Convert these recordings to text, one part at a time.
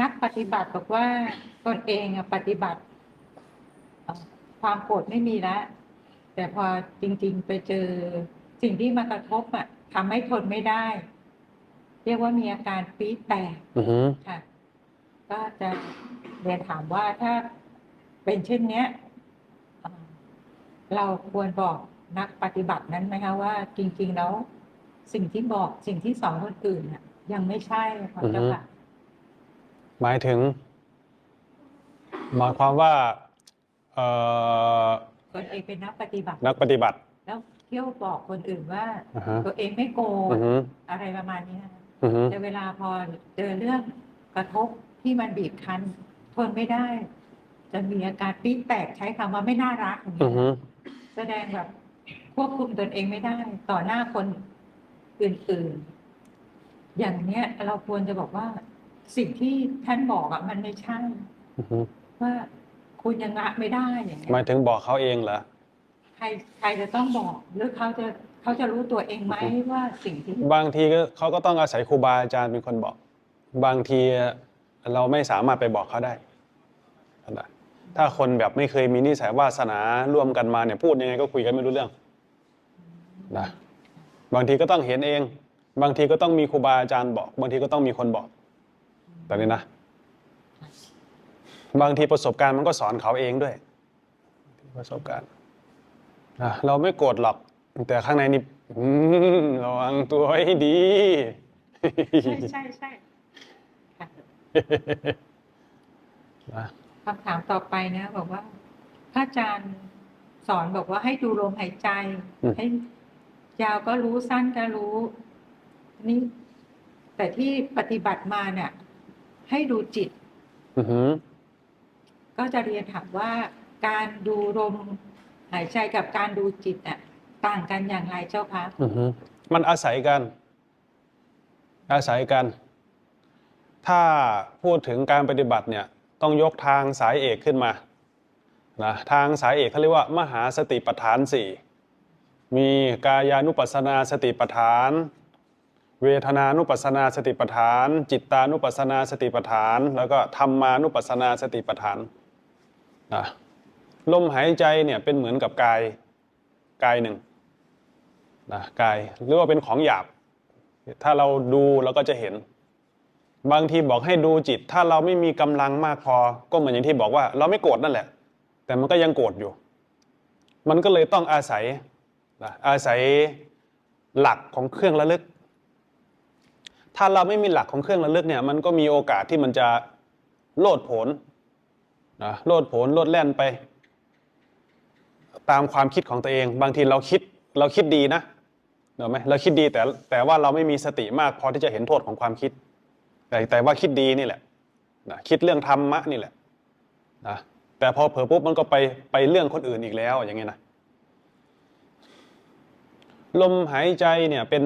นักปฏิบัติบอกว่าตนเองอะปฏิบัติเอ่อความโกรธไม่มีแล้วแต่พอจริง ๆ ไปเจอสิ่งที่มากระทบอะทำให้ทนไม่ได้ เรียกว่ามีอาการปี๊ดแตกอือหือค่ะ ก็จะเรียนถามว่าถ้าเป็นเช่นเนี้ยเอ่อเราควรบอกนักปฏิบัตินั้นไหมคะว่าจริง ๆ แล้ว สิ่งที่บอกสิ่งที่สอนคนอื่นน่ะ ยังไม่ใช่ค่ะเจ้าค่ะ หมายถึง หมายความว่าเอ่อตนเองเป็นนักปฏิบัติ นักปฏิบัติ แล้วเที่ยวบอกคนอื่นว่าอ่าฮะตัวเองไม่โกงอือหืออะไรประมาณนี้นะคะอือหือแต่เวลาพอเจอเรื่องกระทบที่มันบีบคั้น ทนไม่ได้ จะมีอาการปี๊ดแตกใช้คำว่าไม่น่ารักอย่างอืนี้อหือแสดงแบบควบคุมตนเองไม่ได้ ต่อหน้าคนอื่นๆ อย่างเนี้ยเราควรจะบอกว่า สิ่งที่ท่านบอกอะมันไม่ใช่ อือหือว่าคุณยังละไม่ได้อย่างเงี้ยหมายถึงบอกเขาเองเหรอ ใครใครจะต้องบอก หรือเขาจะเขาจะรู้ตัวเองไหมว่าสิ่งที่บางทีก็เขาก็ต้องอาศัยครูบาอาจารย์เป็นคนบอก บางทีเราไม่สามารถไปบอกเขาได้นะถ้าคนแบบไม่เคยมีนิสัยวาสนาร่วมกันมาเนี่ยพูดยังไงก็คุยกันไม่รู้เรื่องนะบางทีก็ต้องเห็นเอง บางทีก็ต้องมีครูบาอาจารย์บอก บางทีก็ต้องมีคนบอก แต่นี้นะ บางทีประสบการณ์มันก็สอนเขาเองด้วย ประสบการณ์นะเราไม่โกรธหรอก แต่ข้างในนี่อืมระวังตัวให้ดี ใช่ใช่ใช่ค่ะนะคำถามต่อไปนะ บอกว่า พระอาจารย์สอนบอกว่าให้ดูลมหายใจ ให้ยาวก็รู้สั้นก็รู้นี่แต่ที่ปฏิบัติมาเนี่ย ให้ดูจิต อือหือก็จะเรียนถามว่าการดูลมหายใจกับการดูจิตน่ะต่างกันอย่างไรเจ้าคะอือหือมันอาศัยกัน อาศัยกัน ถ้าพูดถึงการปฏิบัติเนี่ย ต้องยกทางสายเอกขึ้นมานะทางสายเอกเขาเรียกว่า มหาสติปัฏฐานสี่มีกายานุปัสสนาสติปัฏฐาน เวทนานุปัสนาสติปัฏฐาน จิตตานุปัสนาสติปัฏฐาน แล้วก็ธรรมานุปัสนาสติปัฏฐานนะลมหายใจเนี่ยเป็นเหมือนกับกายกายหนึ่งนะกายหรือว่าเป็นของหยาบ ถ้าเราดูเราก็จะเห็น บางทีบอกให้ดูจิต ถ้าเราไม่มีกำลังมากพอ ก็เหมือนอย่างที่บอกว่า เราไม่โกรธนั่นแหละ แต่มันก็ยังโกรธอยู่ มันก็เลยต้องอาศัยนะอาศัยหลักของเครื่องระลึก ถ้าเราไม่มีหลักของเครื่องระลึกเนี่ยมันก็มีโอกาสที่มันจะโลดผนนะโลดผนโลดแล่นไป ตามความคิดของตัวเอง บางทีเราคิดเราคิดดีนะเห็นไหมเราคิดดีแต่แต่ว่าเราไม่มีสติมากพอที่จะเห็นโทษของความคิด แต่แต่ว่าคิดดีนี่แหละนะคิดเรื่องธรรมะนี่แหละนะแต่พอเผลอปุ๊บมันก็ไปไปเรื่องคนอื่นอีกแล้วอย่างเงี้ยนะลมหายใจเนี่ยเป็น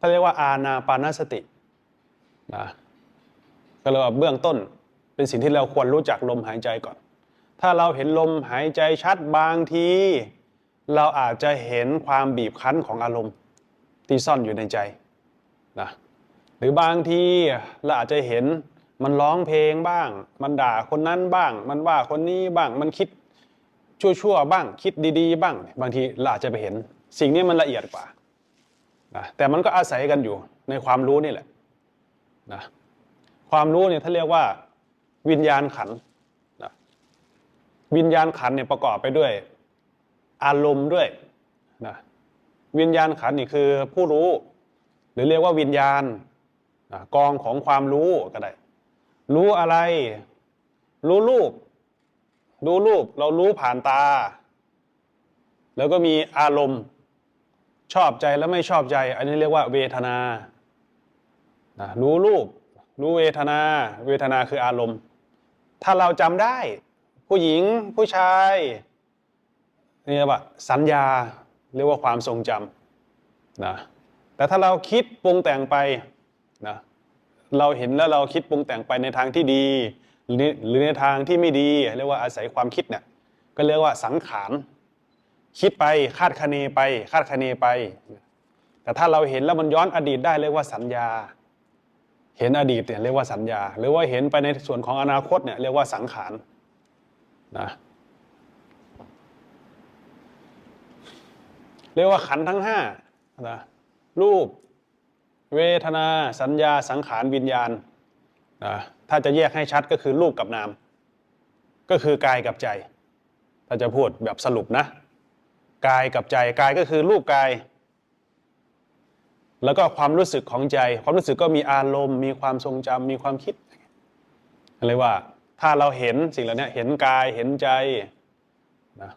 เขาเรียกว่าอาณาปานสตินะก็เลยว่าเบื้องต้นเป็นสิ่งที่เราควรรู้จักลมหายใจก่อน ถ้าเราเห็นลมหายใจชัดบางที เราอาจจะเห็นความบีบคั้นของอารมณ์ที่ซ่อนอยู่ในใจนะหรือบางทีเราอาจจะเห็นมันร้องเพลงบ้าง มันด่าคนนั้นบ้าง มันว่าคนนี้บ้าง มันคิดชั่วๆบ้าง คิดดีๆ บ้าง บางทีเราอาจจะไปเห็น สิ่งนี้มันละเอียดกว่า นะแต่มันก็อาศัยกันอยู่ในความรู้นี่แหละนะความรู้เนี่ยถ้าเรียกว่าวิญญาณขันธ์วิญญาณขันเนี่ยประกอบไปด้วย อารมณ์ด้วยนะวิญญาณขันนี่คือผู้รู้ หรือเรียกว่าวิญญาณนะกองของความรู้ก็ได้ รู้อะไร รู้รูปรู้รูปเรารู้ผ่านตา แล้วก็มีอารมณ์ ชอบใจและไม่ชอบใจ อันนี้เรียกว่าเวทนานะรู้รูป รู้เวทนา เวทนาคืออารมณ์ ถ้าเราจำได้ ผู้หญิงผู้ชายนี่เรียกว่าสัญญาเรียกว่าความทรงจำนะแต่ถ้าเราคิดปรุงแต่งไปนะเราเห็นแล้วเราคิดปรุงแต่งไปในทางที่ดี หรือในหรือในทางที่ไม่ดี เรียกว่าอาศัยความคิดเนี่ยก็เรียกว่าสังขาร คิดไปคาดคะเนไป คาดคะเนไป แต่ถ้าเราเห็นแล้วมันย้อนอดีตได้เรียกว่าสัญญา เห็นอดีตเนี่ยเรียกว่าสัญญา หรือว่าเห็นไปในส่วนของอนาคตเนี่ยเรียกว่าสังขารนะเรียกว่าขันทั้งห้านะรูป เวทนา สัญญาสังขารวิญญาณนะถ้าจะแยกให้ชัดก็คือรูปกับนาม ก็คือกายกับใจ ถ้าจะพูดแบบสรุปนะ กายกับใจกายก็คือรูปกาย แล้วก็ความรู้สึกของใจ ความรู้สึกก็มีอารมณ์ มีความทรงจำมีความคิดอะไรว่า ถ้าเราเห็นสิ่งเหล่านี้เห็นกายเห็นใจนะ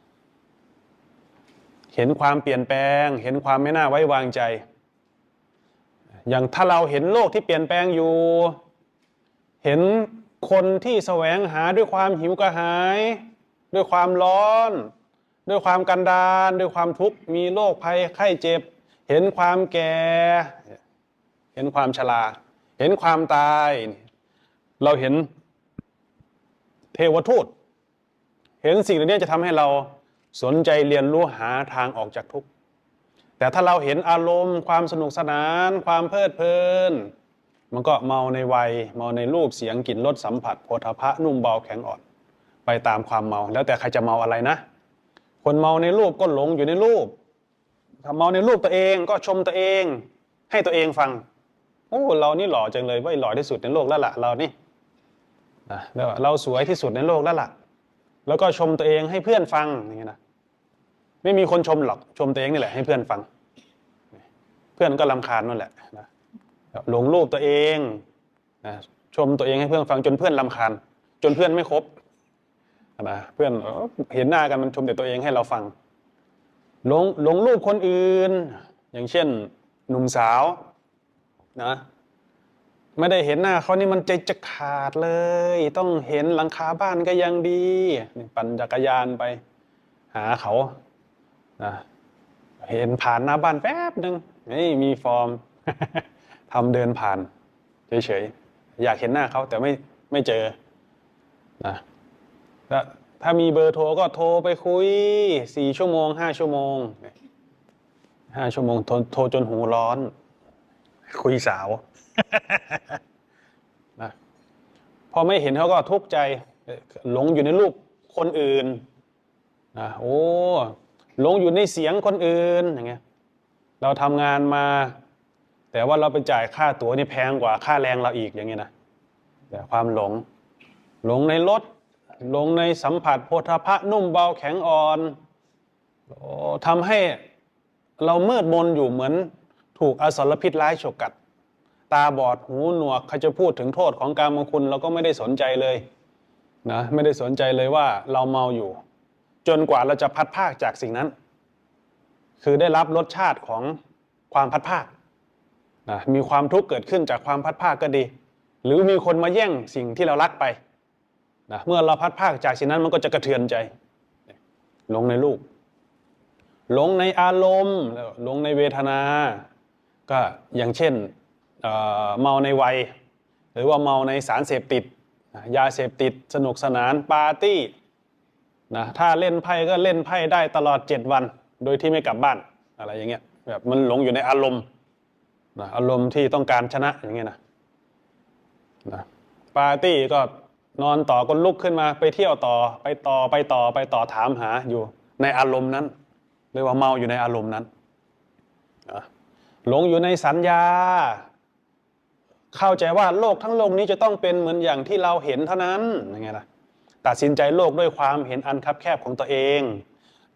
เห็นความเปลี่ยนแปลง เห็นความไม่น่าไว้วางใจ อย่างถ้าเราเห็นโลกที่เปลี่ยนแปลงอยู่ เห็นคนที่แสวงหาด้วยความหิวกระหาย ด้วยความร้อน ด้วยความกันดารด้วยความทุกข์มีโรคภัยไข้เจ็บ เห็นความแก่ เห็นความชรา เห็นความตาย เราเห็นเทวทูต เห็นสิ่งเหล่านี้จะทำให้เราสนใจเรียนรู้หาทางออกจากทุกข์ แต่ถ้าเราเห็นอารมณ์ ความสนุกสนาน ความเพลิดเพลิน มันก็เมาในวัย เมาในรูปเสียงกลิ่นรสสัมผัสโผฏฐัพพะนุ่มเบาแข็งอ่อน ไปตามความเมา แล้วแต่ใครจะเมาอะไรนะ คนเมาในรูปก็หลงอยู่ในรูปถ้าเมาในรูปตัวเองก็ชมตัวเอง ให้ตัวเองฟังโอ้เรานี่หล่อจังเลยว่าหล่อที่สุดในโลกแล้วล่ะเรานี่นะเราสวยที่สุดในโลกแล้วล่ะ แล้วก็ชมตัวเองให้เพื่อนฟังอย่างนี้นะไม่มีคนชมหรอกชมตัวเองนี่แหละให้เพื่อนฟัง เพื่อนก็ลำคาญนั่นแหละนะหลงรูปตัวเองนะชมตัวเองให้เพื่อนฟังจนเพื่อนลำคาญ จนเพื่อนไม่ครบ นะเพื่อนเห็นหน้ากันมันชมแต่ตัวเองให้เราฟังหลงหลงรูปคนอื่น อย่างเช่น หนุ่มสาวนะไม่ได้เห็นหน้าเขานี่มันใจจะขาดเลย ต้องเห็นหลังคาบ้านก็ยังดีนี่ปั่นจักรยานไป หาเขานะเห็นผ่านหน้าบ้านแป๊บหนึ่งนี่มีฟอร์มทำเดินผ่านเฉยๆอยากเห็นหน้าเขาแต่ไม่ไม่เจอนะ ถ้าถ้ามีเบอร์โทรก็โทรไปคุยสี่ชั่วโมงห้าชั่วโมงห้าชั่วโมงโทรโทรจนหูร้อน คุยสาวนะพอไม่เห็นเขาก็ทุกข์ใจ หลงอยู่ในรูปคนอื่นนะโอ้หลงอยู่ในเสียงคนอื่นอย่างเงี้ยเราทำงานมา แต่ว่าเราไปจ่ายค่าตั๋วนี่แพงกว่าค่าแรงเราอีกอย่างเงี้ยนะแต่ความหลงหลงในรถ ลงในสัมผัสโพธาภะนุ่มเบาแข็งอ่อนอทำให้เรามืดมนอยู่เหมือนถูกอสรพิษร้ายฉกกัด ตาบอดหูหนวกเขาจะพูดถึงโทษของการมงคุณเราก็ไม่ได้สนใจเลยนะไม่ได้สนใจเลยว่าเราเมาอยู่ จนกว่าเราจะพัดภาคจากสิ่งนั้น คือได้รับรสชาติของความพัดภาคนะมีความทุกข์เกิดขึ้นจากความพัดภาคก็ดี หรือมีคนมาแย่งสิ่งที่เรารักไป นะเมื่อเราพัดภาคจากสิ่งนั้นมันก็จะกระเทือนใจหลงในลูกหลงในอารมณ์หลงในเวทนา ก็อย่างเช่นเเมาในวัย หรือว่าเมาในสารเสพติด ยาเสพติดสนุกสนานปาร์ตี้นะถ้าเล่นไพ่ก็เล่นไพ่ได้ตลอด 7 วัน โดยที่ไม่กลับบ้านอะไรอย่างเงี้ยแบบมันหลงอยู่ในอารมณ์นะอารมณ์ที่ต้องการชนะอย่างเงี้ยนะนะปาร์ตี้ก็ นอนต่อก็ลุกขึ้นมาไปเที่ยวต่อไปต่อไปต่อไปต่อถามหาอยู่ในอารมณ์นั้นเรียกว่าเมาอยู่ในอารมณ์นั้นหลงอยู่ในสัญญา เข้าใจว่าโลกทั้งโลกนี้จะต้องเป็นเหมือนอย่างที่เราเห็นเท่านั้นยังไงล่ะตัดสินใจโลกด้วยความเห็นอันคับแคบของตัวเอง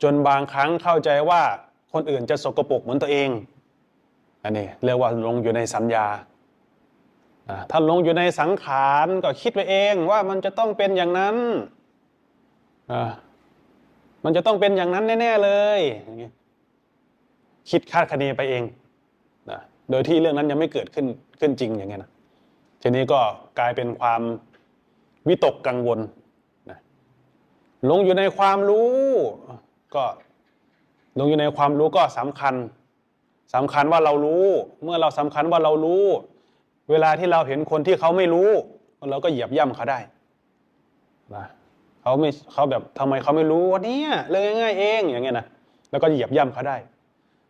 จนบางครั้งเข้าใจว่าคนอื่นจะสกปรกเหมือนตัวเองอันนี้เรียกว่าลงอยู่ในสัญญา ถ้าลงอยู่ในสังขารก็คิดไปเองว่ามันจะต้องเป็นอย่างนั้น มันจะต้องเป็นอย่างนั้นแน่ ๆ เลย คิดคาดคะเนไปเองนะโดยที่เรื่องนั้นยังไม่เกิดขึ้นขึ้นจริงอย่างเงี้ยนะ ทีนี้ก็กลายเป็นความวิตกกังวลหลงอยู่ในความรู้ ก็ลงอยู่ในความรู้ก็สำคัญสำคัญว่าเรารู้ เมื่อเราสำคัญว่าเรารู้ เวลาที่เราเห็นคนที่เขาไม่รู้ เราก็เหยียบย่ำเขาได้นะเขาไม่เขาแบบทำไมเขาไม่รู้วะเนี่ยเรื่องง่ายๆเองอย่างเงี้ยนะแล้วก็เหยียบย่ำเขาได้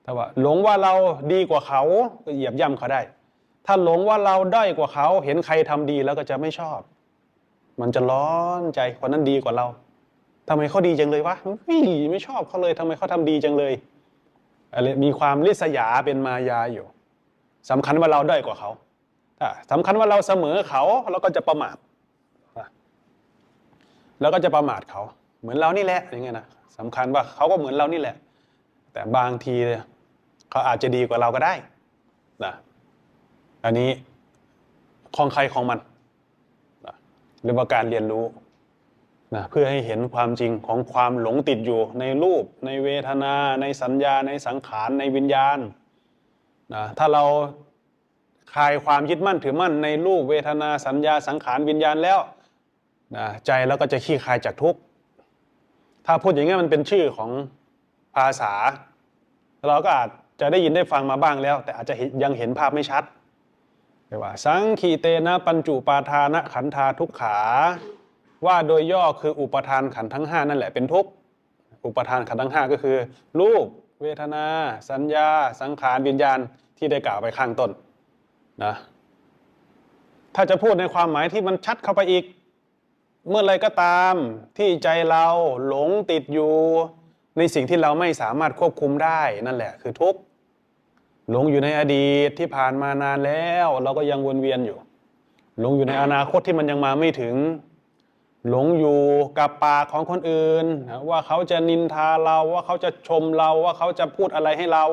ถ้าว่า หลงว่าเราดีกว่าเขาก็เหยียบย่ำเขาได้ ถ้าหลงว่าเราด้อยกว่าเขา เห็นใครทำดีแล้วก็จะไม่ชอบ มันจะร้อนใจคนนั้นดีกว่าเราทำไมเขาดีจังเลยวะเฮ้ยไม่ชอบเขาเลยทำไมเขาทำดีจังเลยอะไรมีความริษยาเป็นมายาอยู่สำคัญว่าเราด้อยกว่าเขาถ้า สำคัญว่าเราเสมอเขาเราก็จะประมาทแล้วก็จะประมาทเขา เหมือนเรานี่แหละอย่างเงี้ยนะสำคัญว่าเขาก็เหมือนเรานี่แหละ แต่บางทีเขาอาจจะดีกว่าเราก็ได้นะอันนี้ของใครของมันนะเรียกว่าการเรียนรู้นะเพื่อให้เห็นความจริงของความหลงติดอยู่ในรูป ในเวทนา ในสัญญา ในสังขารในวิญญาณนะถ้าเรา ลายความยึดมั่นถือมั่นในรูปเวทนาสัญญาสังขารวิญญาณแล้วนะใจเราก็จะขี้คลายจากทุกข์ถ้าพูดอย่างนี้มันเป็นชื่อของภาษา เราก็อาจจะได้ยินได้ฟังมาบ้างแล้ว แต่อาจจะยังเห็นภาพไม่ชัดเรียกว่า สังคีเตนะปัญจุปาทานะขันธาทุกขา ว่าโดยย่อคืออุปทานขันธ์ทั้งห้านั่นแหละเป็นทุกข์อุปทานขันธ์ทั้งห้าก็คือ รูป เวทนา สัญญา สังขารวิญญาณที่ได้กล่าวไปข้างต้น นะถ้าจะพูดในความหมายที่มันชัดเข้าไปอีก เมื่อไรก็ตามที่ใจเราหลงติดอยู่ ในสิ่งที่เราไม่สามารถควบคุมได้นั่นแหละ คือทุกข์หลงอยู่ในอดีตที่ผ่านมานานแล้ว เราก็ยังวนเวียนอยู่ หลงอยู่ในอนาคตที่มันยังมาไม่ถึง หลงอยู่กับปากของคนอื่น ว่าเขาจะนินทาเราว่าเขาจะชมเราว่าเขาจะพูดอะไรให้เรา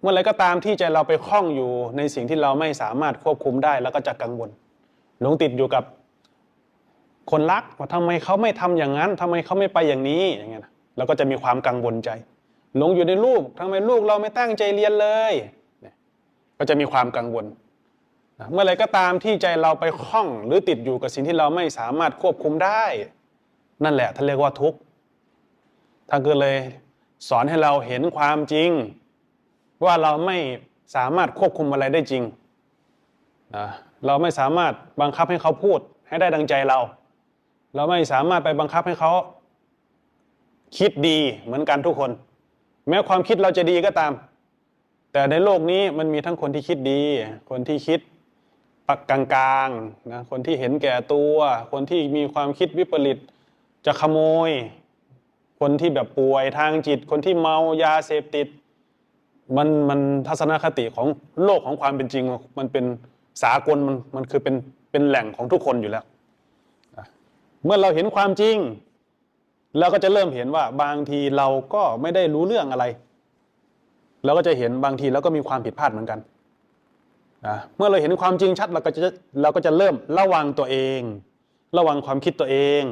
เมื่อไรก็ตามที่ใจเราไปคล้องอยู่ในสิ่งที่เราไม่สามารถควบคุมได้แล้วก็จะกังวลหลงติดอยู่กับคนรักว่าทำไมเขาไม่ทำอย่างนั้นทำไมเขาไม่ไปอย่างนี้อย่างเงี้ยเราก็จะมีความกังวลใจหลงอยู่ในลูกทำไมลูกเราไม่ตั้งใจเรียนเลยก็จะมีความกังวลเมื่อไรก็ตามที่ใจเราไปคล้องหรือติดอยู่กับสิ่งที่เราไม่สามารถควบคุมได้ นั่นแหละท่านเรียกว่าทุกข์ท่านก็เลยสอนให้เราเห็นความจริง ว่าเราไม่สามารถควบคุมอะไรได้จริงนะเราไม่สามารถบังคับให้เขาพูดให้ได้ดังใจเรา เราไม่สามารถไปบังคับให้เขาคิดดีเหมือนกันทุกคน แม้ความคิดเราจะดีก็ตาม แต่ในโลกนี้มันมีทั้งคนที่คิดดี คนที่คิดปักกลางๆนะคนที่เห็นแก่ตัว คนที่มีความคิดวิปริตจะขโมย คนที่แบบป่วยทางจิต คนที่เมายาเสพติด มันมันทัศนคติของโลกของความเป็นจริง มันเป็นสากลมันมันคือเป็นเป็นแหล่งของทุกคนอยู่แล้ว เมื่อเราเห็นความจริงเราก็จะเริ่มเห็นว่าบางทีเราก็ไม่ได้รู้เรื่องอะไร เราก็จะเห็นบางทีเราก็มีความผิดพลาดเหมือนกันนะเมื่อเราเห็นความจริงชัดเราก็จะเราก็จะเริ่มระวังตัวเอง ระวังความคิดตัวเอง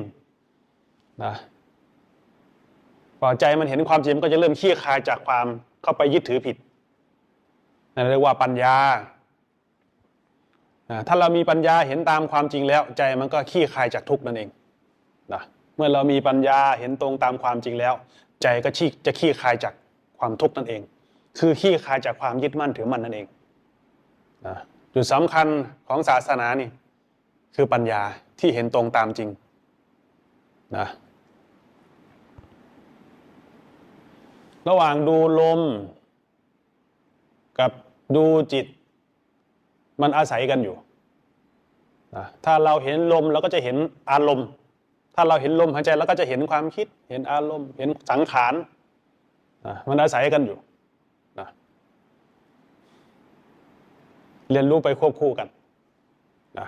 นะพอใจมันเห็นความจริงมันก็จะเริ่มขี้คายจากความ เข้าไปยึดถือผิดนั่นเรียกว่าปัญญาอ่าถ้าเรามีปัญญาเห็นตามความจริงแล้ว ใจมันก็ขี้คายจากทุกนั่นเองนะเมื่อเรามีปัญญาเห็นตรงตามความจริงแล้ว ใจก็ขี้จะขี้คายจากความทุกข์นั่นเอง คือขี้คายจากความยึดมั่นถือมั่นนั่นเองนะจุดสำคัญของศาสนานี่คือปัญญาที่เห็นตรงตามจริงนะ ระหว่างดูลม กับดูจิต มันอาศัยกันอยู่นะถ้าเราเห็นลมเราก็จะเห็นอารมณ์ ถ้าเราเห็นลมหายใจเราก็จะเห็นความคิด เห็นอารมณ์ เห็นสังขารนะมันอาศัยกันอยู่นะเรียนรู้ไปควบคู่กันนะ